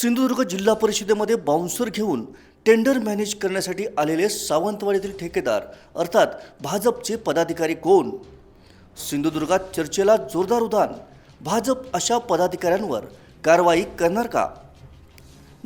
सिंधुदुर्ग जिल्हा परिषदेमध्ये बाउन्सर घेऊन टेंडर मॅनेज करण्यासाठी आलेले सावंतवाडीतील ठेकेदार अर्थात भाजपचे पदाधिकारी कोण? सिंधुदुर्गात चर्चेला जोरदार उदान. भाजप अशा पदाधिकाऱ्यांवर कारवाई करणार का?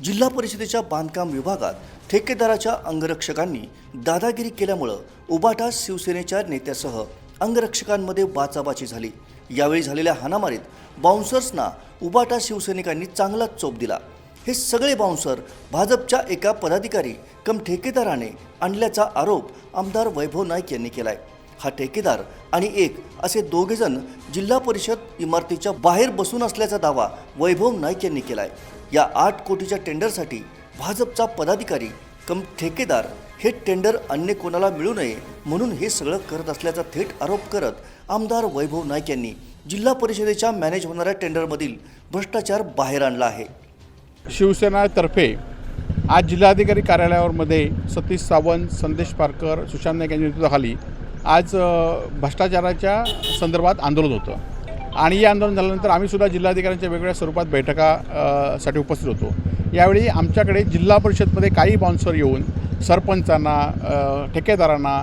जिल्हा परिषदेच्या बांधकाम विभागात ठेकेदाराच्या अंगरक्षकांनी दादागिरी केल्यामुळं उबाटा शिवसेनेच्या नेत्यासह अंगरक्षकांमध्ये बाचाबाची झाली. यावेळी झालेल्या हाणामारीत बाउन्सर्सना उबाटा शिवसैनिकांनी चांगलाच चोप दिला. हे सगळे बाउन्सर भाजपच्या एका पदाधिकारी कम ठेकेदाराने आणल्याचा आरोप आमदार वैभव नाईक यांनी केलाय. हा ठेकेदार आणि एक असे दोघेजण जिल्हा परिषद इमारतीच्या बाहेर बसून असल्याचा दावा वैभव नाईक यांनी केलाय. या आठ कोटीच्या टेंडरसाठी भाजपचा पदाधिकारी कम ठेकेदार हे टेंडर अन्य कोणाला मिळू नये म्हणून हे सगळं करत असल्याचा थेट आरोप करत आमदार वैभव नाईक यांनी जिल्हा परिषदेच्या मॅनेज होणाऱ्या टेंडरमधील भ्रष्टाचार बाहेर आणला आहे. शिवसेनातर्फे आज जिल्हाधिकारी कार्यालयामध्ये सतीश सावंत संदेश पारकर सुशांत नाईक यांच्या नेतृत्वाखाली आज भ्रष्टाचाराच्या संदर्भात आंदोलन होतं. आणि हे आंदोलन झाल्यानंतर आम्हीसुद्धा जिल्हाधिकाऱ्यांच्या वेगवेगळ्या स्वरूपात बैठका साठी उपस्थित होतो. यावेळी आमच्याकडे जिल्हा परिषदमध्ये काही बाउन्सर येऊन सरपंचांना ठेकेदारांना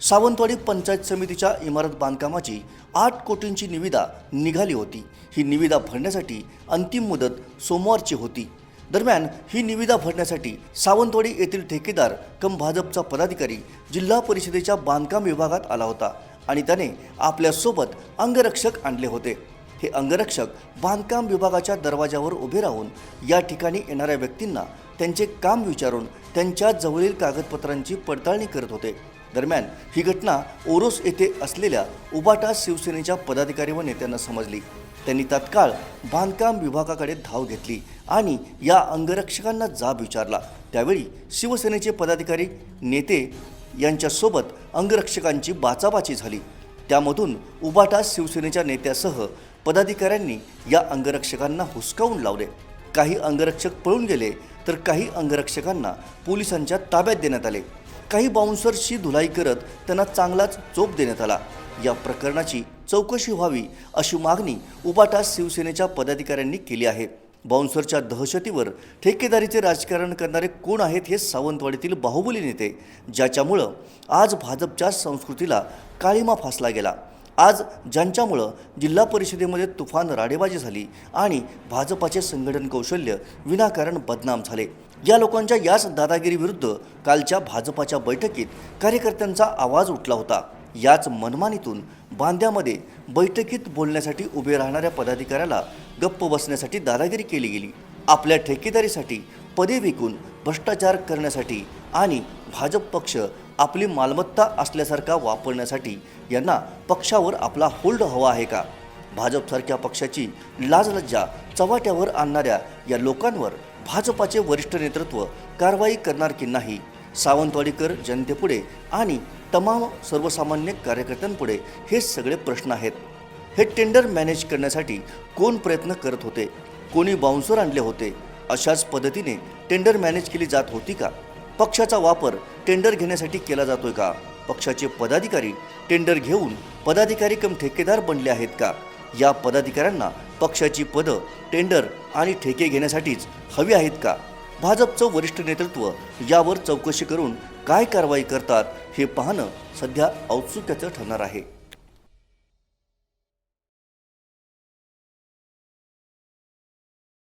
सावंतवाडी पंचायत समितीच्या इमारत बांधकामाची आठ कोटींची निविदा निघाली होती. ही निविदा भरण्यासाठी अंतिम मुदत सोमवारची होती. दरम्यान ही निविदा भरण्यासाठी सावंतवाडी येथील ठेकेदार कम भाजपचा पदाधिकारी जिल्हा परिषदेच्या बांधकाम विभागात आला होता आणि त्याने आपल्यासोबत अंगरक्षक आणले होते. हे अंगरक्षक बांधकाम विभागाच्या दरवाजावर उभे राहून या ठिकाणी येणाऱ्या व्यक्तींना त्यांचे काम विचारून त्यांच्या जवळील कागदपत्रांची पडताळणी करत होते. दरम्यान ही घटना ओरोस येथे असलेल्या उबाटा शिवसेनेच्या पदाधिकारी व नेत्यांना समजली. त्यांनी तत्काळ बांधकाम विभागाकडे धाव घेतली आणि या अंगरक्षकांना जाब विचारला. त्यावेळी शिवसेनेचे पदाधिकारी नेते यांच्यासोबत अंगरक्षकांची बाचाबाची झाली. त्यामधून उबाटा शिवसेनेच्या नेत्यासह पदाधिकाऱ्यांनी या अंगरक्षकांना हुसकावून लावले. काही अंगरक्षक पळून गेले तर काही अंगरक्षकांना पोलिसांच्या ताब्यात देण्यात आले. काही बाउन्सर्सची धुलाई करत त्यांना चांगलाच चोप देण्यात आला. या प्रकरणाची चौकशी व्हावी अशी मागणी उपाटास शिवसेनेच्या पदाधिकाऱ्यांनी केली आहे. बाउन्सरच्या दहशतीवर ठेकेदारीचे राजकारण करणारे कोण आहेत हे सावंतवाडीतील बाहुबली नेते ज्याच्यामुळं आज भाजपच्या संस्कृतीला काळीमा फासला गेला. आज ज्यांच्यामुळं जिल्हा परिषदेमध्ये तुफान राडेबाजी झाली आणि भाजपाचे संघटन कौशल्य विनाकारण बदनाम झाले. या लोकांच्या याच दादागिरीविरुद्ध कालच्या भाजपाच्या बैठकीत कार्यकर्त्यांचा आवाज उठला होता. याच मनमानीतून बांद्यामध्ये बैठकीत बोलण्यासाठी उभे राहणाऱ्या पदाधिकाऱ्याला गप्प बसण्यासाठी दादागिरी केली गेली. आपल्या ठेकेदारीसाठी पदे विकून भ्रष्टाचार करण्यासाठी आणि भाजप पक्ष आपली मालमत्ता असल्यासारखा वापरण्यासाठी यांना पक्षावर आपला होल्ड हवा आहे का? भाजपसारख्या पक्षाची लाजलज्जा चव्हाट्यावर आणणाऱ्या या लोकांवर भाजपाचे वरिष्ठ नेतृत्व कारवाई करणार की नाही? सावंतवाडीकर जनतेपुढे आणि तमाम सर्वसामान्य कार्यकर्त्यांपुढे हे सगळे प्रश्न आहेत. हे टेंडर मॅनेज करण्यासाठी कोण प्रयत्न करत होते? कोणी बाउन्सर आणले होते? अशाच पद्धतीने टेंडर मॅनेज केली जात होती का? पक्षाचा वापर टेंडर घेण्यासाठी केला जातोय का? पक्षाचे पदाधिकारी टेंडर घेऊन पदाधिकारी कम ठेकेदार बनले आहेत का? या पदाधिकाऱ्यांना पक्षाची पदं टेंडर आणि ठेके घेण्यासाठीच हवी आहेत का? भाजपचं वरिष्ठ नेतृत्व यावर चौकशी करून काय कारवाई करतात हे पाहणं सध्या औत्सुक्याचं ठरणार आहे.